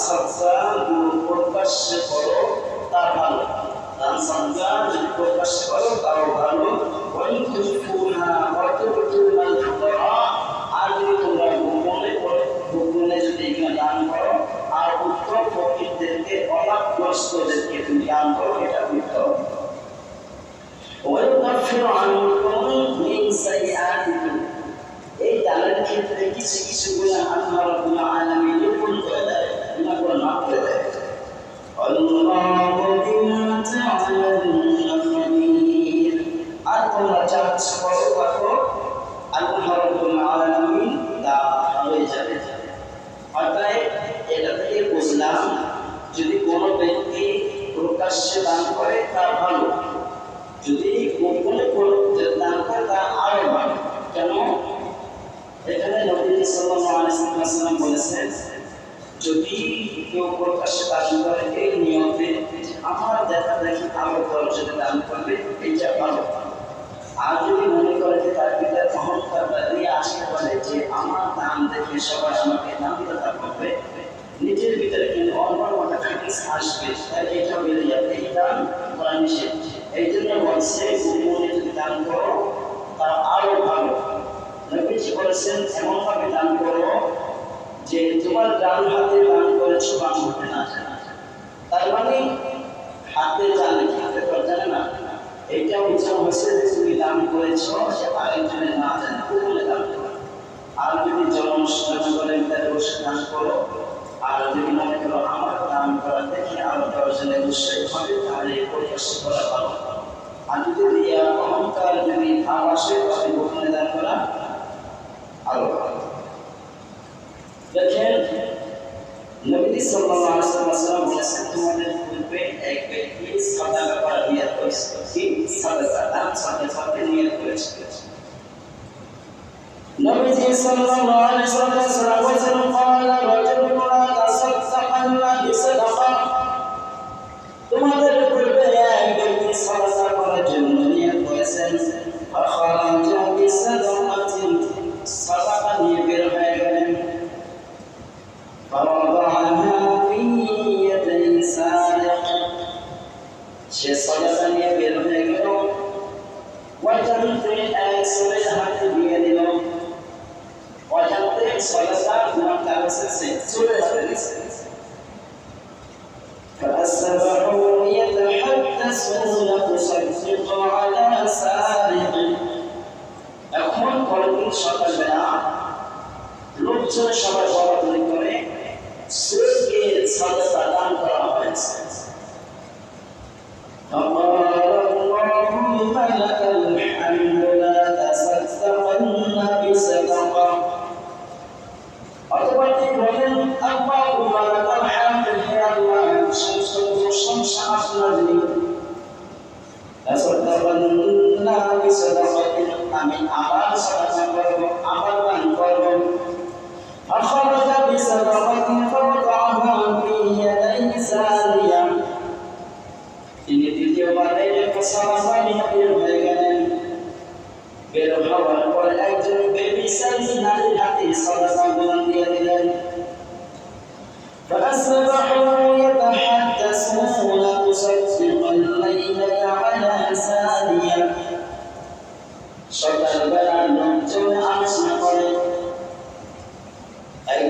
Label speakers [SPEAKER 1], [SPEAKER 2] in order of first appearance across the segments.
[SPEAKER 1] সদকা প্রকাশ্যে করো তা ভালো দান সদকা যদি প্রকাশ্যে করো তাও ভালো ওই তুফুনা অতটুকুল মাল ফুকরা আর যদি তোমরা গোপনে করো গোপনে যদি এগুলো দান করো আর উত্তম ফকিরদেরকে অভাবগ্রস্তদেরকে তুমি দান করো এটা উত্তম ويكفر عنكم من سيئاتكم এই দানের ক্ষেত্রে কিছু কিছু গুণা আল্লাহ রাব্বুল আলামিন আর তোমরা যা হয়ে যাবে অর্থাৎ এটা থেকে বুঝলাম যদি কোনো ব্যক্তি প্রকাশ্যে দান করে তা ভালো যদি গোপনে করে দান করে তা আরও কেন এখানে নবী সাল্লাল্লাহু আলাইহি ওয়াসাল্লাম বলেছেন যদি কেউ প্রকাশ্যে দান করে, এই নিয়মে আমার দেখা দেখি আরও দশজনে দান করবে, এটা ভালো। আর যদি মনে করে যে তার পিতার অহংকার দিয়ে আসতে পারে যে আমার দান দেখে সবাই আমাকে কথা করবে নিজের ভিতরে কিন্তু অন্য একটা ফিটিংস আসবে। তাই এটা বেরিয়ে যাবে এই দান করা নিষেধ। এই জন্য বলছে মনে যদি দান করো তা আরও ভালো। নবীজি বলেছেন এমন ভাবে দান করো যে তোমার ডান হাতে দান করেছ, বাম হাতে না তার মানে হাতে জানে হাতে তো জানে না। এইটা উচ্চারণ হচ্ছে যে তুমি দান করেছ, সে আরেকজনে না জানে বলে দান আর যদি জনসংখ্যা করেন তাহলে বসে দান করো। আর যদি মনে করো, আমার দান করা দেখে আর দশজনের উৎসাহিত হবে, তাহলে পরিবেশ করা ভালো। আর যদি অহংকার যদি ভাব আসে, তাহলে দান করা আরও ভালো দেখেন নবী সাল্লাল্লাহু আলাইহি ওয়াসাল্লাম বলেছেন তোমাদের পূর্বে এক ব্যক্তি সাদা ব্যাপার নিয়ত করেছিল কি সাদা সাদা সাদা সাদা নিয়ত করেছিল নবীজি সাল্লাল্লাহু আলাইহি ওয়াসাল্লাম অজান্তে সাদাকা তোমার কাগজে সে চলে যাবে فأصبحوا يتحدثون تصدق على سارق এখন পরের দিন সকালবেলা লোকজন সবাই বলাবলি করে সুরকে সাদাকা দান করা হয়েছে আমি আবার সাদাকা করব।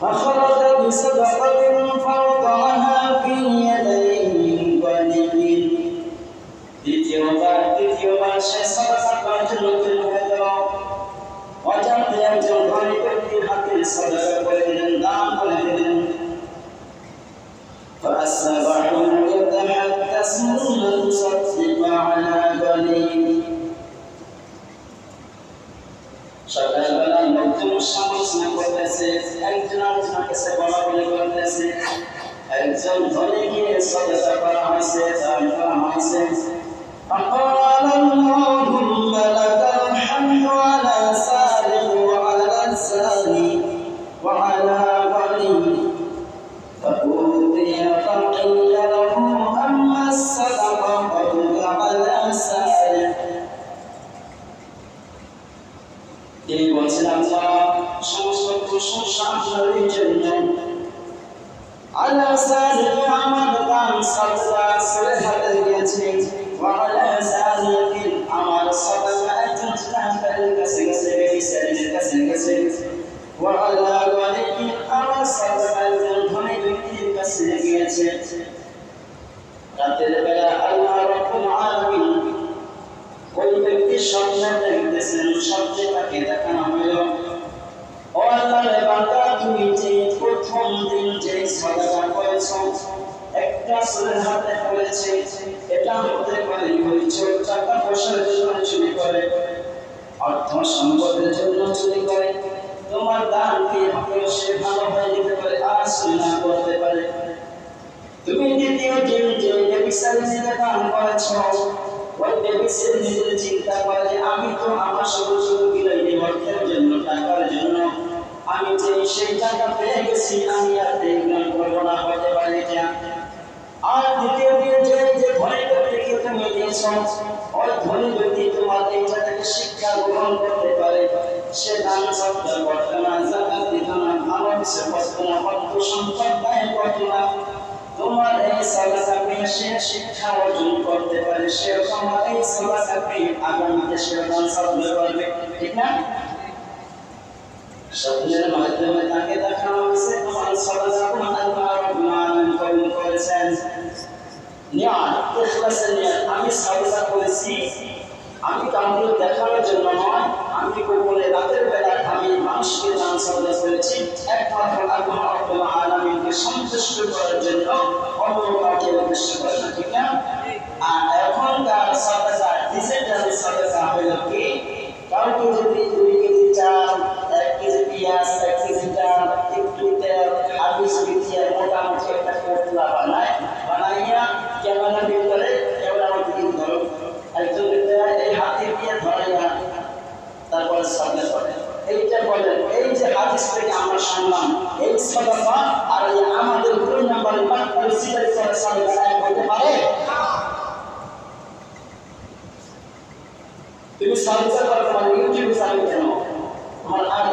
[SPEAKER 1] فخرج بصدقة فوضعها في يدي একজন আলোচনা কাছে বলা বলে করতেছে একজন ধনীকে সদকা করা হয়েছে দান করা হয়েছে فقال اللهم لك প্রশংসা আপনারই জন্য আল্লাহ সালিম আমার দান সাদকা ছেলে হাতে দিয়েছে ওয়ালা সালিম আমার সাদকা একজন জাহাঙ্গীরের কাছে গেছে তোমার দান হয়ে যেতে পারে আর করতে পারে তুমি দ্বিতীয় যে ব্যবসায়ী নিজে দান করেছ, ওই ব্যবসায়ী নিজে চিন্তা করে যে আমি তো আমার শুধু আমি যে সেই টাকা পেয়ে গেছি, আমি আর দেখলাম করব না, হতে পারে যা আর দ্বিতীয় দিন যে যে ধনী ওই ধনী ব্যক্তি তোমার শিক্ষা গ্রহণ করতে পারে। সে দান সত্তা করতে না দিত না, ভালো না, অর্থ সম্পদ করতো না। তোমার এই সালাসাকে সে শিক্ষা অর্জন করতে পারে। সে তোমার এই সালাসাকে আগামীতে সে দান সাধনা করবে, ঠিক না? স্বপ্নের মাধ্যমে তাকে দেখানো হয়েছে। সালাসা কোন আল্লাহ রাব্বুল করেছেন। আমি সালাসা করেছি। আমি কাউকে দেখানোর জন্য নয়। আমি গোপনে রাতের বেলা আমি মানুষকে দান সাধনা করেছি। একমাত্র আল্লাহ সন্তুষ্ট করার জন্য অন্য উদ্দেশ্য করে না, ঠিক না? আর এখনকার সাদাকা ডিজিটাল সাদাকা হইল কি? কাউকে যদি বিছিয়ে মোটামুটি একটা কোটলা বানায়। বানাইয়া ক্যামেরা করে ক্যামেরা দিকে ধরো একজন এই হাতে দিয়ে ধরাইয়া তারপরে সামনে করে এইটা বলেন এই যে হাদিস থেকে আমরা শুনলাম, এই সাদাকা আর এই আমাদের দুই নাম্বার ইমান পরিস্থিতি করে সাদাকা এক পারে? তুমি সাদাকা করতে পারো ইউটিউবে চালু কেন তোমার আর